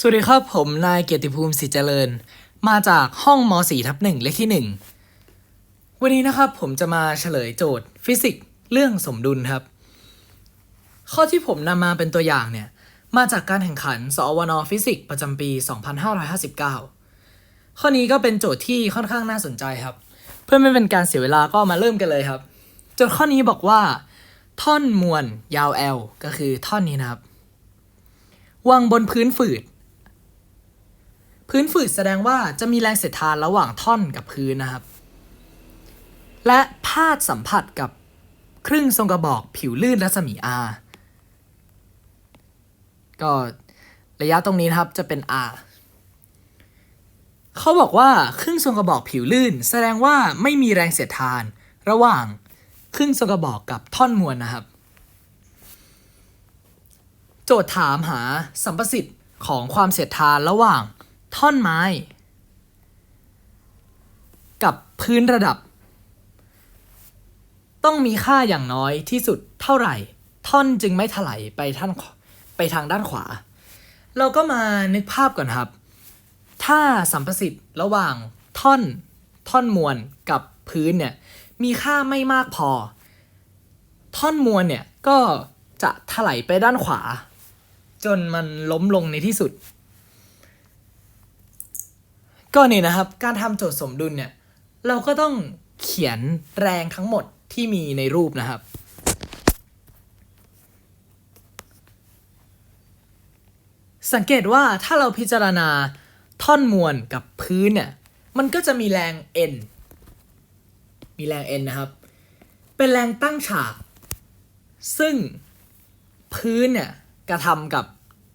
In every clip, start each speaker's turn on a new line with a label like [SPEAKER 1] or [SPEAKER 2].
[SPEAKER 1] สวัสดีครับผมนายเกียรติภูมิศรีเจริญ มาจากห้องม .4 ทับหนึ่งเลขที่ 1 วันนี้นะครับผมจะมาเฉลยโจทย์ฟิสิกส์เรื่องสมดุลครับ ข้อที่ผมนำมาเป็นตัวอย่างเนี่ย มาจากการแข่งขันสอวนฟิสิกส์ประจำปี 2559 ข้อนี้ก็เป็นโจทย์ที่ค่อนข้างน่าสนใจครับ เพื่อไม่เป็นการเสียเวลาก็มาเริ่มกันเลยครับ โจทย์ข้อนี้บอกว่า ท่อนมวลยาว L ก็คือท่อนนี้นะครับวางบนพื้นฝืด พื้นฝืดแสดงว่าจะมีแรงเสียดทานระหว่างท่อนกับพื้นนะครับ และพาดสัมผัสกับครึ่งทรงกระบอกผิวลื่นรัศมี R ก็ระยะตรงนี้นะครับจะเป็น R เขาบอกว่าครึ่งทรงกระบอกผิวลื่น แสดงว่าไม่มีแรงเสียดทาน ระหว่างครึ่งทรงกระบอกกับท่อนมวลนะครับ โจทย์ถามหาสัมประสิทธิ์ของความเสียดทานระหว่าง ท่อนไม้ กับพื้นระดับ ต้องมีค่าอย่างน้อยที่สุดเท่าไหร่ ท่อนจึงไม่ถลายไปท่านไปทางด้านขวา เราก็มานึกภาพก่อนครับ ถ้าสัมประสิทธิ์ระหว่างท่อนท่อนมวลกับพื้นเนี่ยมีค่าไม่มากพอ ท่อนมวลเนี่ยก็จะถลายไปด้านขวา จนมันล้มลงในที่สุด ก็นี่นะครับ การทำโจทย์สมดุลเนี่ยเราก็ต้องเขียนแรงทั้งหมดที่มีในรูปนะครับ สังเกตว่าถ้าเราพิจารณาท่อนมวลกับพื้นเนี่ยมันก็จะมีแรง N มีแรง N นะครับ เป็นแรงตั้งฉาก ซึ่งพื้นเนี่ยกระทำกับ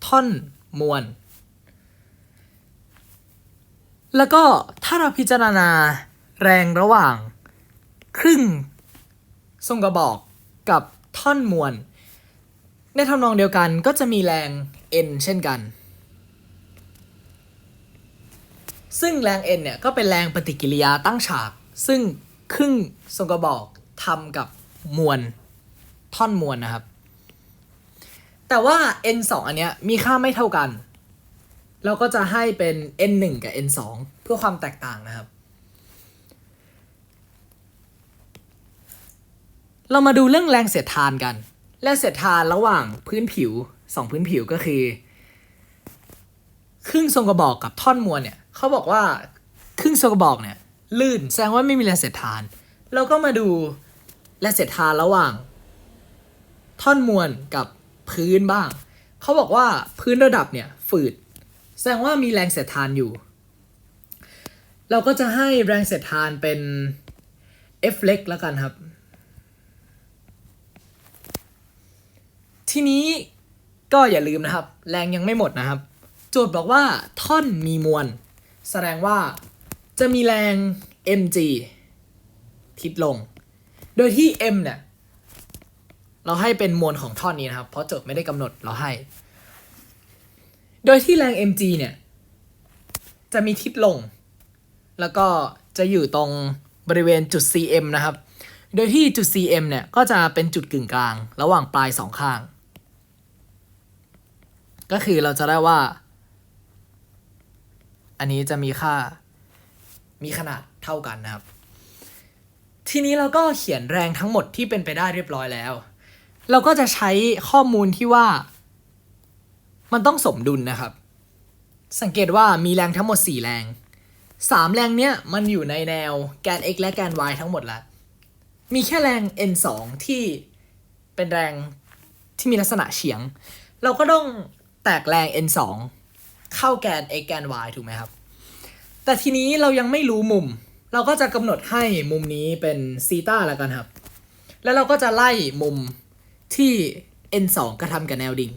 [SPEAKER 1] ท่อนมวล แล้วก็ถ้าเราพิจารณาแรงระหว่าง ครึ่งทรงกระบอกกับท่อนมวล ในทำนองเดียวกันก็จะมีแรง N เช่นกัน ซึ่งแรง N เนี่ยก็เป็นแรงปฏิกิริยาตั้งฉาก ซึ่งครึ่งทรงกระบอกทำกับมวลท่อนมวลนะครับ แต่ว่า n 2 อันเนี้ยมีค่าไม่เท่ากัน เราก็จะให้เป็น n 1กับ n 2เพื่อความแตกต่างนะครับ เรามาดูเรื่องแรงเสียดทานกัน แรงเสียดทานระหว่างพื้นผิวสองพื้นผิวก็คือ ครึ่งทรงกระบอกกับท่อนมวลเนี่ยเขาบอกว่าครึ่งทรงกระบอกเนี่ยลื่นแสดงว่าไม่มีแรงเสียดทาน เราก็มาดูแรงเสียดทานระหว่าง ท่อนมวลกับพื้นบ้าง เขาบอกว่าพื้นระดับเนี่ยฝืด แสดงว่ามีแรงเสียดทานอยู่ เราก็จะให้แรงเสียดทานเป็น F เล็กแล้วกันครับ ทีนี้ก็อย่าลืมนะครับ แรงยังไม่หมดนะครับ โจทย์บอกว่าท่อนมีมวล แสดงว่าจะมีแรง mg ทิศลง โดยที่ m เนี่ย เราให้เป็นมวลของท่อนนี้นะครับ เพราะโจทย์ไม่ได้กำหนดเราให้ โดยที่แรง mg เนี่ย จะมีทิศลง แล้วก็จะอยู่ตรงบริเวณจุด cm นะครับ โดยที่จุด cm เนี่ย ก็จะเป็นจุดกึ่งกลาง ระหว่างปลายสองข้าง ก็คือเราจะได้ว่า อันนี้จะมีค่า มีขนาดเท่ากันนะครับ ทีนี้เราก็เขียนแรงทั้งหมดที่เป็นไปได้เรียบร้อยแล้ว เราก็จะใช้ข้อมูลที่ว่า มันต้องสมดุลนะครับ สังเกตว่ามีแรงทั้งหมด 4 แรง 3 แรงเนี้ยมันอยู่ในแนวแกน x และแกน y ทั้งหมดล้วมีแค่แรง n 2 ที่เป็นแรงที่มีลักษณะเฉียง เราก็ต้องแตกแรง n 2 เข้าแกน x แกน y ถูกไหมครับ แต่ทีนี้เรายังไม่รู้มุม เราก็จะกำหนดให้มุมนี้เป็นซีตาแล้วกันครับ แล้วเราก็จะไล่มุมที่ n 2 กระทำกับแนวดิ่ง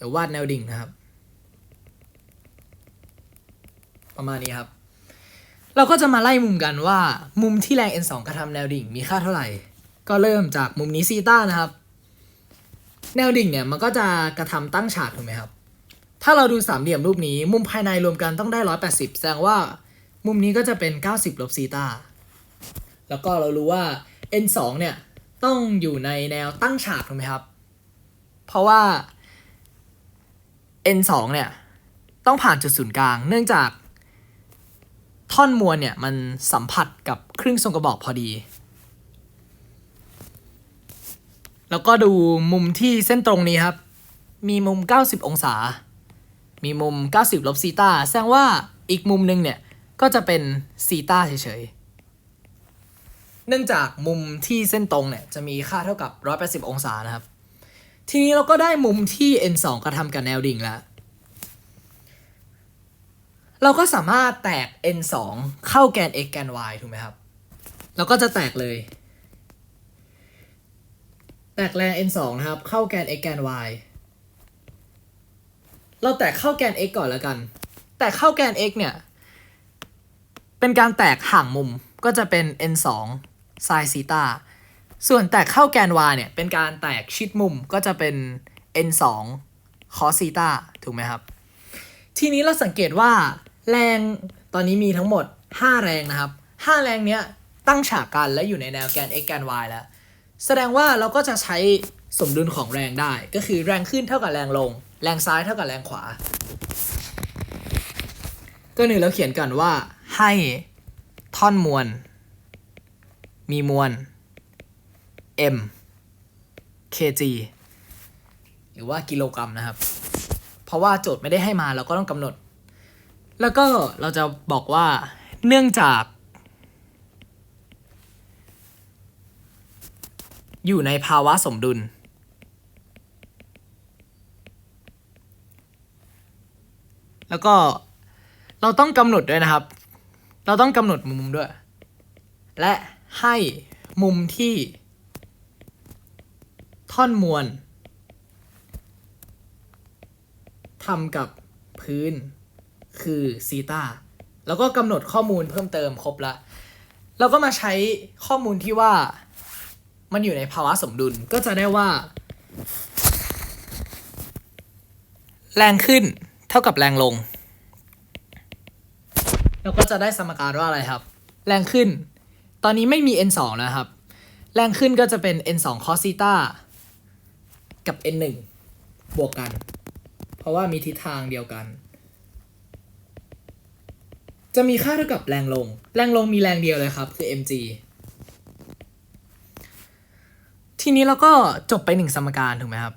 [SPEAKER 1] เดี๋ยวาดแนวดิ่งนะครับ ประมาณนี้ครับ เราก็จะมาไล่มุมกันว่า มุมที่แรง n 2 กระทำแนวดิ่งมีค่าเท่าไหร่ ก็เริ่มจากมุมนี้ซีตานะครับ แนวดิ่งเนี่ยมันก็จะกระทำตั้งฉากถูกไหมครับ ถ้าเราดูสามเหลี่ยมรูปนี้ มุมภายในรวมกันต้องได้ 180 แสดงว่ามุมนี้ก็จะเป็น 90ลบซีตาแล้วก็เรารู้ว่า n 2เนี่ยต้องอยู่ในแนวตั้งฉากถูกไหมครับ เพราะว่า n 2 เนี่ย ต้องผ่านจุดศูนย์กลาง เนื่องจาก ท่อนมวลเนี่ย มันสัมผัสกับครึ่งทรงกระบอกพอดี แล้วก็ดูมุมที่เส้นตรงนี้ครับ มีมุม 90 องศา มีมุม 90 ลบซีตาแสดงว่าอีกมุมหนึงเนี่ย ก็จะเป็นซีตาเฉยๆ เนื่องจากมุมที่เส้นตรงเนี่ย จะมีค่าเท่ากับ 180 องศานะครับ ทีนี้เราก็ได้มุมที่ n 2กระทำกับแนวดิ่งแล้ว เราก็สามารถแตก n 2เข้าแกน x แกน y ถูกไหมครับ เราก็จะแตกเลย แตกแรง n 2นะครับ เข้าแกน x แกน y เราแตกเข้าแกน x ก่อนแล้วกัน แตกเข้าแกน x เนี่ย เป็นการแตกห่างมุมก็จะเป็น n 2 sin ซีตา ส่วนแตกเข้าแกน y เนี่ย เป็นการแตกชิดมุมก็จะเป็น n 2 cos ซีตาถูกไหมครับ ทีนี้เราสังเกตว่าแรงตอนนี้มีทั้งหมด 5 แรงนะครับ 5 แรงเนี้ยตั้งฉากกันและอยู่ในแนวแกน x แกน y แล้ว แสดงว่าเราก็จะใช้สมดุลของแรงได้ ก็คือแรงขึ้นเท่ากับแรงลง แรงซ้ายเท่ากับแรงขวา ก็หนึ่งเราเขียนกันว่าให้ท่อนมวล มีมวล m kg หรือว่ากิโลกรัมนะครับ เพราะว่าโจทย์ไม่ได้ให้มาเราก็ต้องกำหนด แล้วก็เราจะบอกว่าเนื่องจาก อยู่ในภาวะสมดุล แล้วก็เราต้องกำหนดด้วยนะครับ เราต้องกำหนดมุมด้วย และให้มุมที่ ท่อนมวลทำกับพื้นคือซีตาแล้วก็กำหนดข้อมูลเพิ่มเติมครบละ เราก็มาใช้ข้อมูลที่ว่ามันอยู่ในภาวะสมดุลก็จะได้ว่า แรงขึ้นเท่ากับแรงลง เราก็จะได้สมการว่าอะไรครับ แรงขึ้น ตอนนี้ไม่มี n 2นะครับ แรงขึ้นก็จะเป็น n 2 cos ซีตา กับ n 1 บวกกัน เพราะว่ามีทิศทางเดียวกัน จะมีค่าเท่ากับแรงลง แรงลงมีแรงเดียวเลยครับ คือ mg ทีนี้เราก็จบไปหนึ่งสมการถูกไหมครับ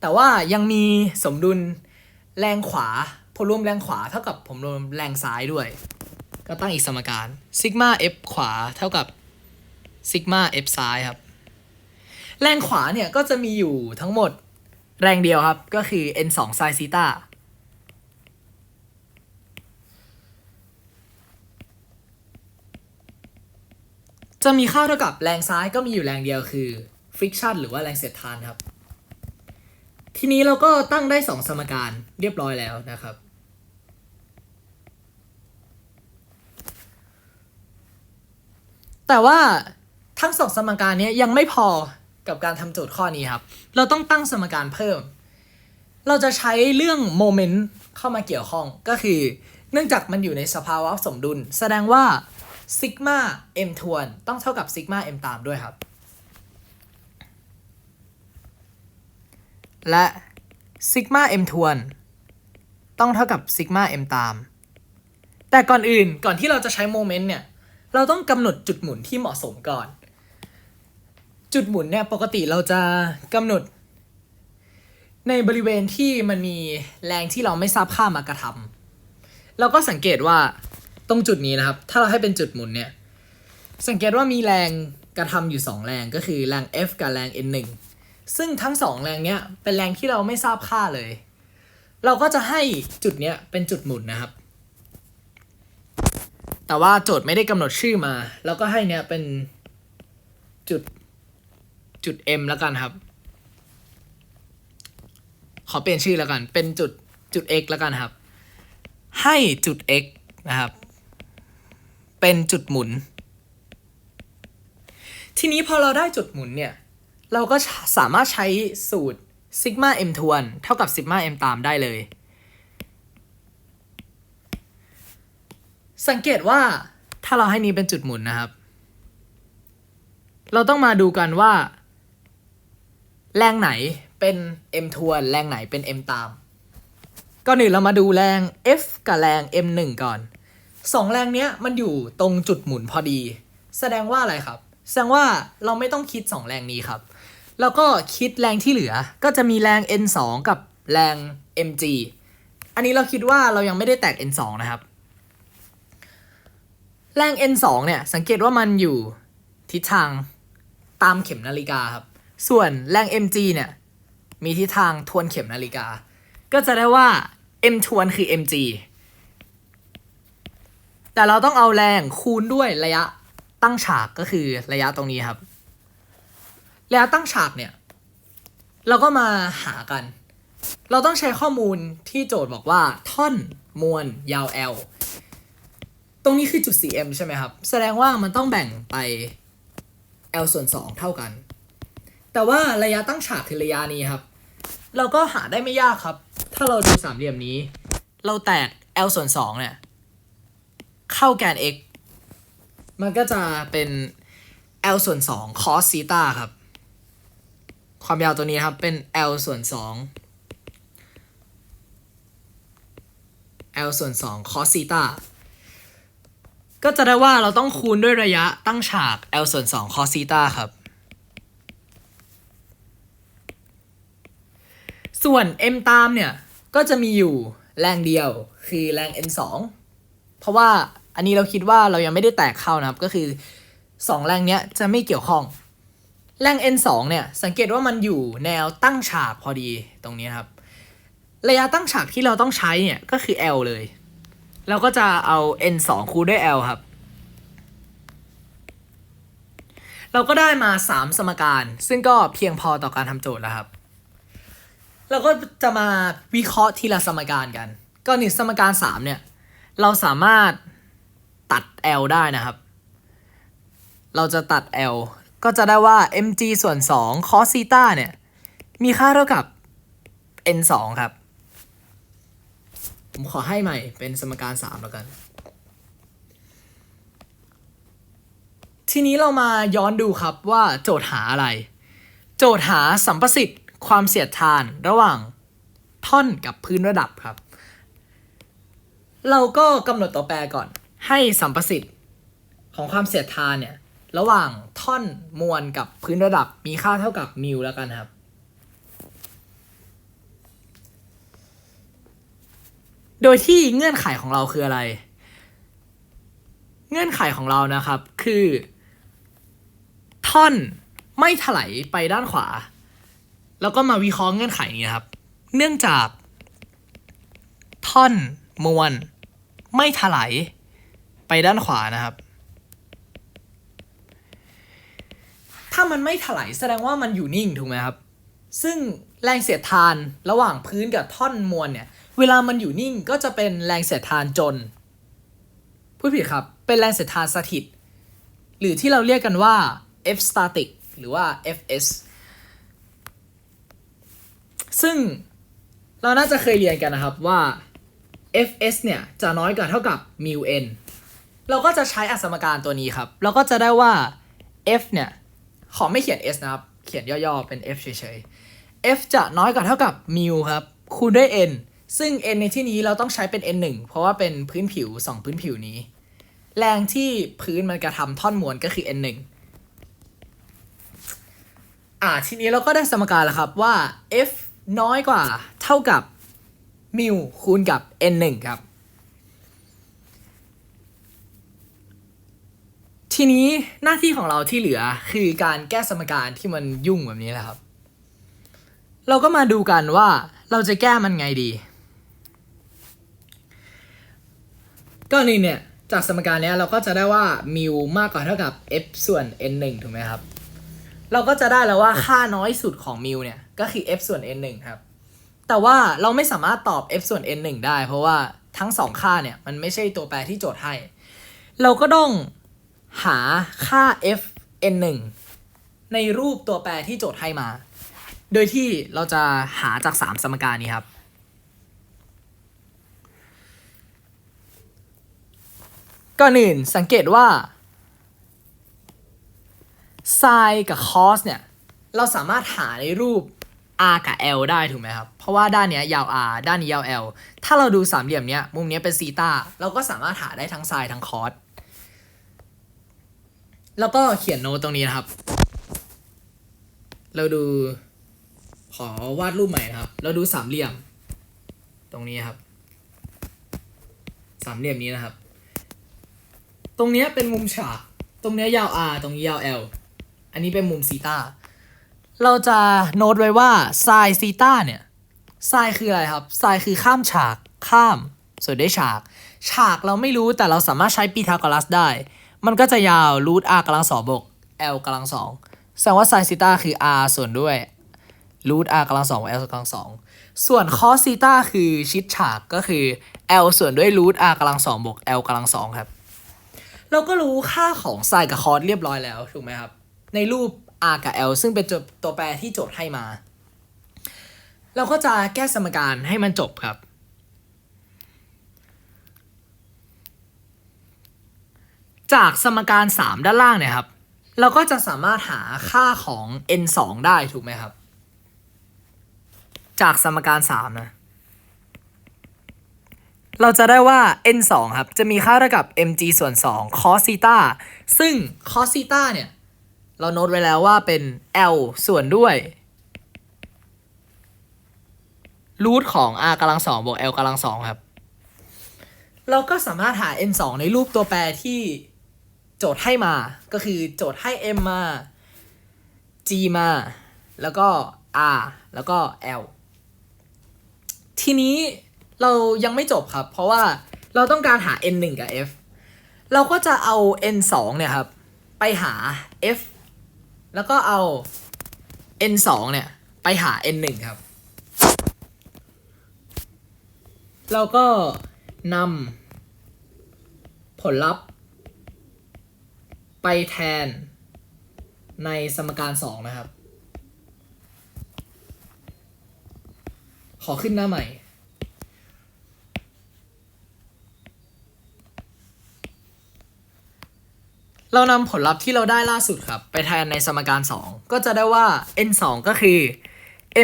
[SPEAKER 1] แต่ว่ายังมีสมดุลแรงขวาผลรวมแรงขวาเท่ากับผลรวมแรงซ้ายด้วย ก็ตั้งอีกสมการซิกมา f ขวาเท่ากับซิกมา f ซ้ายครับ แรงขวาเนี่ยก็จะมีอยู่ทั้งหมดแรงเดียวครับ ก็คือ n 2 sin ซีตาจะมีค่าเท่ากับแรงซ้ายก็มีอยู่แรงเดียวคือ friction หรือว่าแรงเสียดทานครับ ทีนี้เราก็ตั้งได้ 2 สมการเรียบร้อยแล้วนะครับ แต่ว่าทั้งสองสมการนี้ยังไม่พอ กับการทำโจทย์ข้อนี้ครับ เราต้องตั้งสมการเพิ่ม เราจะใช้เรื่องโมเมนต์เข้ามาเกี่ยวข้องก็คือ เนื่องจากมันอยู่ในสภาวะสมดุล แสดงว่าซิกมา m ทวนต้องเท่ากับซิกมา m ตามด้วยครับ และซิกมา m ทวนต้องเท่ากับซิกมา m ตาม แต่ก่อนอื่นก่อนที่เราจะใช้โมเมนต์เนี่ย เราต้องกำหนดจุดหมุนที่เหมาะสมก่อน จุดหมุนเนี่ยปกติเราจะกำหนด ในบริเวณที่มันมีแรงที่เราไม่ทราบค่ามากระทำเราก็สังเกตว่าตรงจุดนี้นะครับ ถ้าเราให้เป็นจุดหมุนเนี่ย สังเกตว่ามีแรงกระทำอยู่ 2 แรงก็คือแรง F กับแรง N1 ซึ่งทั้งสองแรงเนี้ยเป็นแรงที่เราไม่ทราบค่าเลย เราก็จะให้จุดเนี้ยเป็นจุดหมุนนะครับ แต่ว่าโจทย์ไม่ได้กำหนดชื่อมา แล้วก็ให้เนี้ยเป็นจุด จุด M แล้วกันครับ ขอเปลี่ยนชื่อแล้วกัน เป็นจุดจุด x แล้วกันครับ ให้จุด x นะครับ เป็นจุดหมุน ทีนี้พอเราได้จุดหมุนเนี่ย เราก็สามารถใช้สูตรซิกมา m ทวน เท่ากับซิกมา m ตามได้เลย สังเกตว่าถ้าเราให้นี้เป็นจุดหมุนนะครับ เราต้องมาดูกันว่า แรงไหนเป็น m ทวนแรงไหนเป็น m ตาม ก่อนอื่นเรามาดูแรง F กับแรง m1 ก่อนสองแรงเนี้ยมันอยู่ตรงจุดหมุนพอดี แสดงว่าอะไรครับ แสดงว่าเราไม่ต้องคิด 2 แรงนี้ครับ แล้วก็คิดแรงที่เหลือก็จะมีแรง n2 กับแรง mg อันนี้เราคิดว่าเรายังไม่ได้แตก n2 นะครับ แรง n2 เนี่ย สังเกตว่ามันอยู่ทิศทางตามเข็มนาฬิกาครับ ส่วนแรง mg เนี่ย มีทิศทางทวนเข็มนาฬิกา ก็จะได้ว่า m ทวนคือ mg แต่เราต้องเอาแรงคูณด้วยระยะตั้งฉากก็คือระยะตรงนี้ครับ ระยะตั้งฉากเนี่ย เราก็มาหากัน เราต้องใช้ข้อมูลที่โจทย์บอกว่า ท่อนมวลยาว L ตรงนี้คือจุด 4m ใช่ไหมครับ แสดงว่ามันต้องแบ่งไป L ส่วน 2 เท่ากัน แต่ว่าระยะตั้งฉากคือระยะนี้ครับ เราก็หาได้ไม่ยากครับ ถ้าเราดูสามเหลี่ยมนี้ เราแตก L ส่วน2เนี่ย เข้าแกน x มันก็จะเป็น L ส่วน2 cos ซีตาครับ ความยาวตัวนี้ครับเป็น L ส่วน2 L ส่วน2 cos ซีตาก็จะได้ว่าเราต้องคูณด้วยระยะตั้งฉาก L ส่วน2 cos ซีตาครับ ส่วน m ตามเนี่ย ก็จะมีอยู่แรงเดียวคือแรง n 2เพราะว่าอันนี้เราคิดว่าเรายังไม่ได้แตกเข้านะครับ ก็คือ 2 แรงเนี้ยจะไม่เกี่ยวข้อง แรง n 2เนี่ย สังเกตว่ามันอยู่แนวตั้งฉากพอดีตรงนี้ครับ ระยะตั้งฉากที่เราต้องใช้เนี่ยก็คือ L เลย เราก็จะเอา n 2คูณด้วย L ครับ เราก็ได้มา 3 สมการ ซึ่งก็เพียงพอต่อการทำโจทย์แล้วครับ เราก็จะมาวิเคราะห์ทีละสมการกัน ก็นึ่สมการ 3 เนี่ย เราสามารถตัด L ได้นะครับ เราจะตัด L ก็จะได้ว่า mg ส่วน 2 cos ซีตาเนี่ย มีค่าเท่ากับ n 2ครับ ผมขอให้ใหม่เป็นสมการ 3 แล้วกัน ทีนี้เรามาย้อนดูครับว่าโจทย์หาอะไร โจทย์หาสัมประสิทธิ์ ความเสียดทานระหว่างท่อนกับพื้นระดับครับ เราก็กำหนดตัวแปรก่อน ให้สัมประสิทธิ์ของความเสียดทานเนี่ย ระหว่างท่อนมวลกับพื้นระดับมีค่าเท่ากับมิวแล้วกันครับ โดยที่เงื่อนไขของเราคืออะไร เงื่อนไขของเรานะครับคือ ท่อนไม่ถลายไปด้านขวา แล้วก็มาวิเคราะห์เงื่อนไขนี้ครับ เนื่องจาก ท่อนมวลไม่ถลายไปด้านขวานะครับ ถ้ามันไม่ถลายแสดงว่ามันอยู่นิ่งถูกไหมครับ ซึ่งแรงเสียดทานระหว่างพื้นกับท่อนมวลเนี่ย เวลามันอยู่นิ่งก็จะเป็นแรงเสียดทานจนพูดผิดครับ เป็นแรงเสียดทานสถิต หรือที่เราเรียกกันว่า F static หรือว่า Fs ซึ่งเราน่าจะเคยเรียนกันนะครับว่า Fs เนี่ยจะน้อยกว่าเท่ากับ mu n เราก็จะใช้อัสมการตัวนี้ครับ เราก็จะได้ว่า F เนี่ย ขอไม่เขียน S นะครับ เขียนย่อๆ เป็น F เฉยๆ F จะน้อยกว่าเท่ากับ mu ครับ คูณด้วย n ซึ่ง n ในที่นี้เราต้องใช้เป็น n 1เพราะว่าเป็นพื้นผิว 2 พื้นผิวนี้ แรงที่พื้นมันกระทำท่อนมวลก็คือ n 1อ่าทีนี้เราก็ได้สมการแล้วครับว่า F น้อยกว่าเท่ากับมิวคูณกับ n 1ครับ ทีนี้หน้าที่ของเราที่เหลือคือการแก้สมการที่มันยุ่งแบบนี้แหละครับ เราก็มาดูกันว่าเราจะแก้มันไงดีก็นี่เนี่ย จากสมการนี้เราก็จะได้ว่ามิวมากกว่าเท่ากับ f ส่วน n 1ถูกไหมครับ เราก็จะได้แล้วว่าค่าน้อยสุดของมิวเนี่ย ก็คือ f ส่วน n 1ครับ แต่ว่าเราไม่สามารถตอบ f ส่วน n 1ได้ เพราะว่าทั้งสองค่าเนี่ยมันไม่ใช่ตัวแปรที่โจทย์ให้ เราก็ต้องหาค่า f n 1ในรูปตัวแปรที่โจทย์ให้มา โดยที่เราจะหาจาก 3 สมการนี้ครับ ก่อนอื่นสังเกตว่า sin กับ cos เนี่ย เราสามารถหาในรูป r กับ l ได้ถูกไหมครับ เพราะว่าด้านเนี้ยยาว r ด้านนี้ยาว l ถ้าเราดูสามเหลี่ยมเนี้ยมุมเนี้ยเป็นซีตาเราก็สามารถหาได้ทั้งไซน์ทั้งคอสแล้วก็เขียนโน้ตตรงนี้นะครับ เราดู ขอวาดรูปใหม่นะครับ เราดูสามเหลี่ยม ตรงนี้ครับสามเหลี่ยมนี้นะครับ ตรงเนี้ยเป็นมุมฉาก ตรงเนี้ยยาว r ตรงนี้ยาว l อันนี้เป็นมุมซีตาเราจะโน้ตไว้ว่าไซน์ซีตาเนี่ยไซน์คืออะไรครับไซน์คือข้ามฉากข้ามส่วนด้วยฉาก ฉากเราไม่รู้แต่เราสามารถใช้ปีทาโกรัสได้ มันก็จะยาวรูท r กำลังสองบวก l กำลังสองแสดงว่าไซน์ซีตาคือ r ส่วนด้วยรูท r กำลังสองบวก l กำลังสองส่วนคอสซีตาคือชิดฉากก็คือ l ส่วนด้วยรูท r กำลังสองบวก l กำลังสองครับ เราก็รู้ค่าของไซน์กับคอสเรียบร้อยแล้วถูกไหมครับ ในรูป r กับ l ซึ่งเป็นตัวแปรที่โจทย์ให้มา เราก็จะแก้สมการให้มันจบครับ จากสมการ 3 ด้านล่างเนี่ยครับ เราก็จะสามารถหาค่าของ n 2ได้ถูกไหมครับ จากสมการ 3 นะเราจะได้ว่า n 2ครับ จะมีค่าเท่ากับ mg ส่วน2 cos ซีตาซึ่ง cos ซีตาเนี่ย เราโน้ตไว้แล้วว่าเป็น l ส่วนด้วยรูทของ r กำลังสองบวก l กำลังสองครับ เราก็สามารถหา n 2ในรูปตัวแปรที่โจทย์ให้มา ก็คือโจทย์ให้ m มา g มา แล้วก็ r แล้วก็ l ทีนี้เรายังไม่จบครับ เพราะว่าเราต้องการหา n 1กับ f เราก็จะเอา n 2เนี่ยครับ ไปหา f แล้วก็เอา n 2เนี่ย ไปหา n 1ครับ เราก็นำผลลัพธ์ ไปแทนในสมการ 2 นะครับ ขอขึ้นหน้าใหม่ เรานำผลลัพธ์ที่เราได้ล่าสุดครับ ไปแทนในสมการ 2 ก็จะได้ว่า n 2ก็คือ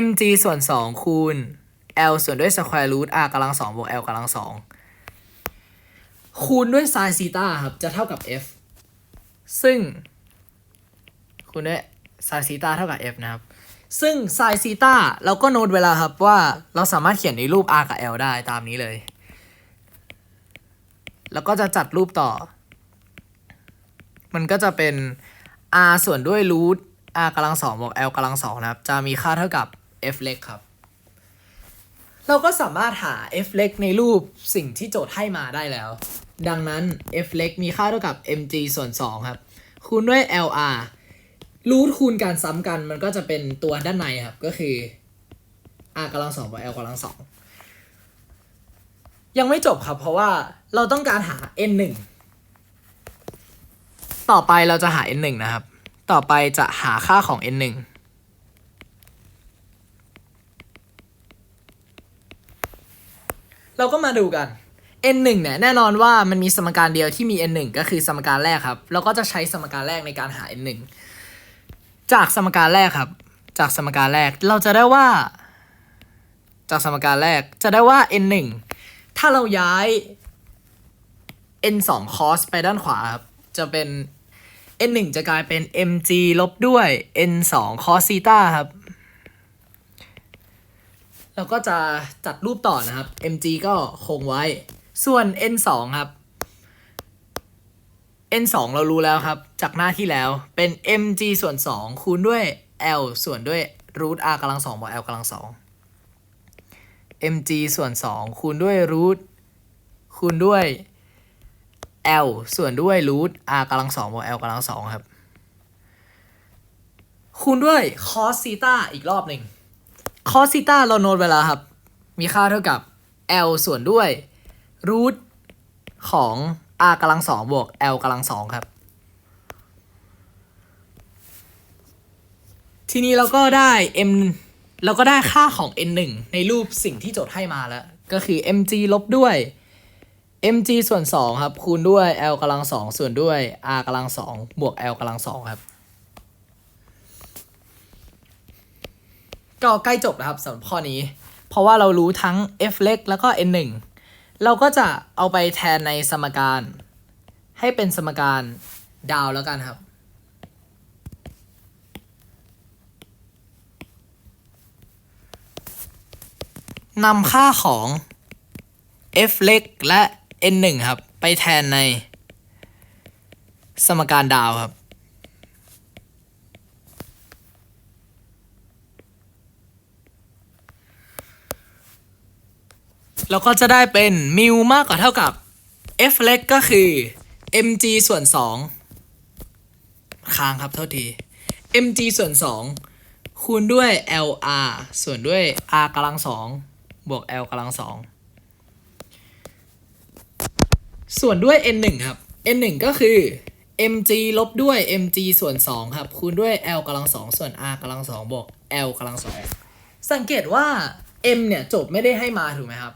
[SPEAKER 1] mg ส่วน 2 คูณ l ส่วนด้วย square root r กำลัง2บวก l กำลัง2คูณด้วย sin ซีตาครับ จะเท่ากับ f ซึ่ง คูณด้วย sin ซีตาเท่ากับ f นะครับ ซึ่ง sin ซีตาเราก็โน้ตเวลาครับว่าเราสามารถเขียนในรูป r กับ l ได้ตามนี้เลย แล้วก็จะจัดรูปต่อ มันก็จะเป็น r ส่วนด้วย root r กำลังสองบวก l กำลังสองนะครับ จะมีค่าเท่ากับ f เล็กครับ เราก็สามารถหา f เล็กในรูปสิ่งที่โจทย์ให้มาได้แล้ว ดังนั้น f เล็กมีค่าเท่ากับ mg ส่วน2ครับ คูณด้วย lr รูทคูณการซ้ำกันมันก็จะเป็นตัวด้านในครับ ก็คือ r กำลังสองบวก l กำลังสองยังไม่จบครับ เพราะว่าเราต้องการหา n 1 ต่อไปเราจะหา n 1 นะครับ ต่อไปจะหาค่าของ n 1 เราก็มาดูกัน n 1 เนี่ยแน่นอนว่ามันมีสมการเดียวที่มี n 1 ก็คือสมการแรกครับ เราก็จะใช้สมการแรกในการหา n 1 จากสมการแรกครับ จากสมการแรกเราจะได้ว่า จากสมการแรกจะได้ว่า n 1 ถ้าเราย้าย n 2 cos ไปด้านขวาครับ จะเป็น n 1จะกลายเป็น mg ลบด้วย n 2 cos ซีตาครับเราก็จะจัดรูปต่อนะครับ mg ก็คงไว้ ส่วน n 2ครับ n 2เรารู้แล้วครับ จากหน้าที่แล้วเป็น mg ส่วน 2 คูณด้วย l ส่วนด้วย root r กำลัง2บวก l กำลัง2 mg ส่วน 2 คูณด้วย root คูณด้วย l ส่วนด้วย root r กำลัง2บวก l กำลัง2ครับ คูณด้วย cos ซีตาอีกรอบหนึ่ง cos ซีตาเราโน้ตไว้แล้วครับ มีค่าเท่ากับ l ส่วนด้วย root ของ r กำลังสองบวก l กำลังสองครับ ทีนี้เราก็ได้ m เราก็ได้ค่าของ n 1ในรูปสิ่งที่โจทย์ให้มาแล้ว ก็คือ mg ลบด้วย mg ส่วน 2 ครับ คูณด้วย l กำลังสองส่วนด้วย r กำลังสองบวก l กำลังสองครับ ก็ใกล้จบแล้วครับสำหรับข้อนี้ เพราะว่าเรารู้ทั้ง f เล็กแล้วก็ n 1เราก็จะเอาไปแทนในสมการ ให้เป็นสมการดาวแล้วกันครับนำค่าของ f เล็กและ n 1ครับ ไปแทนใน สมการดาวครับเราก็จะได้เป็นมิวมากกว่าเท่ากับ f เล็กก็คือ mg ส่วน 2 ค้างครับเท่าที mg ส่วน 2 คูณด้วย lr ส่วนด้วย r กำลัง2บวก l กำลัง2 ส่วนด้วย n 1ครับ n 1ก็คือ mg ลบด้วย mg ส่วน 2 ครับ คูณด้วย l กำลัง2ส่วน r กำลัง2บวก l กำลัง2สังเกตว่า m เนี่ยจทย์ไม่ได้ให้มาถูกไหมครับ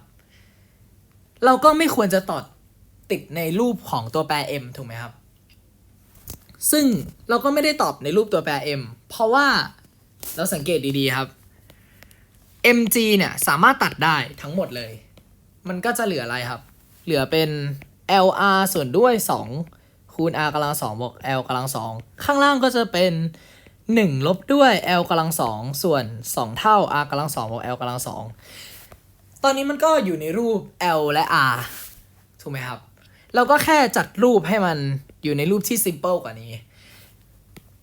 [SPEAKER 1] เราก็ไม่ควรจะตอดติดในรูปของตัวแปร m ถูกไหมครับ ซึ่งเราก็ไม่ได้ตอบในรูปตัวแปร m เพราะว่าเราสังเกตดีๆครับ mg เนี่ยสามารถตัดได้ทั้งหมดเลย มันก็จะเหลืออะไรครับ เหลือเป็น lr ส่วนด้วย 2 คูณ r กำลัง2บวก l กำลัง2ข้างล่างก็จะเป็น 1 ลบด้วย l กำลัง2ส่วน 2 เท่า r กำลัง2บวก l กำลัง2ตอนนี้มันก็อยู่ในรูป l และ r ถูกไหมครับ เราก็แค่จัดรูปให้มันอยู่ในรูปที่ simple กว่านี้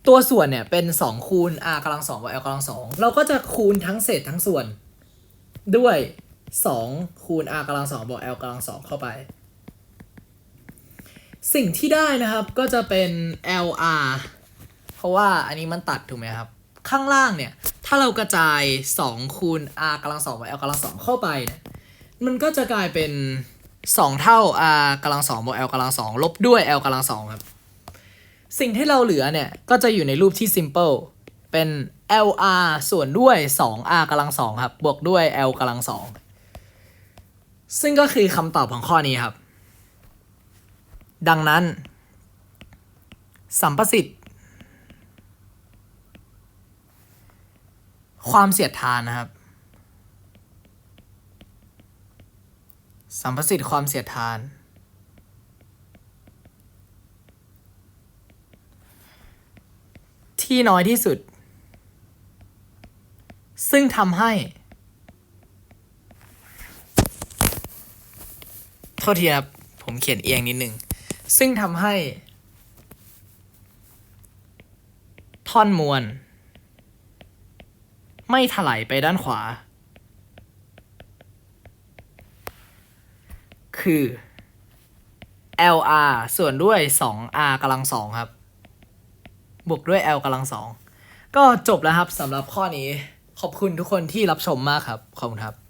[SPEAKER 1] ตัวส่วนเนี่ยเป็น 2 คูณ r กำลัง2บวก l กำลัง2เราก็จะคูณทั้งเศษทั้งส่วน ด้วย 2 คูณ r กำลัง2บวก l กำลัง2เข้าไป สิ่งที่ได้นะครับก็จะเป็น lr เพราะว่าอันนี้มันตัดถูกไหมครับ ข้างล่างเนี่ย ถ้าเรากระจาย 2 คูณ r กำลัง2บวก l กำลัง2เข้าไปเนี่ยมันก็จะกลายเป็น 2 เท่า r กำลัง2บวก l กำลัง2ลบด้วย l กำลัง2ครับ สิ่งที่เราเหลือเนี่ย ก็จะอยู่ในรูปที่ simple เป็น lr ส่วนด้วย 2r กำลัง2ครับ บวกด้วย l กำลัง2ซึ่งก็คือคำตอบของข้อนี้ครับ ดังนั้น สัมประสิทธิ์ความเสียดทานนะครับ สัมประสิทธิ์ความเสียดทาน ที่น้อยที่สุด ซึ่งทำให้โทษทีครับ ผมเขียนเอียงนิดนึง ซึ่งทำให้ ท่อนมวล ไม่ถลายไปด้านขวา คือ LR ส่วนด้วย 2R กำลังสองครับ บวกด้วย L กำลังสอง ก็จบแล้วครับสำหรับข้อนี้ ขอบคุณทุกคนที่รับชมมากครับ ขอบคุณครับ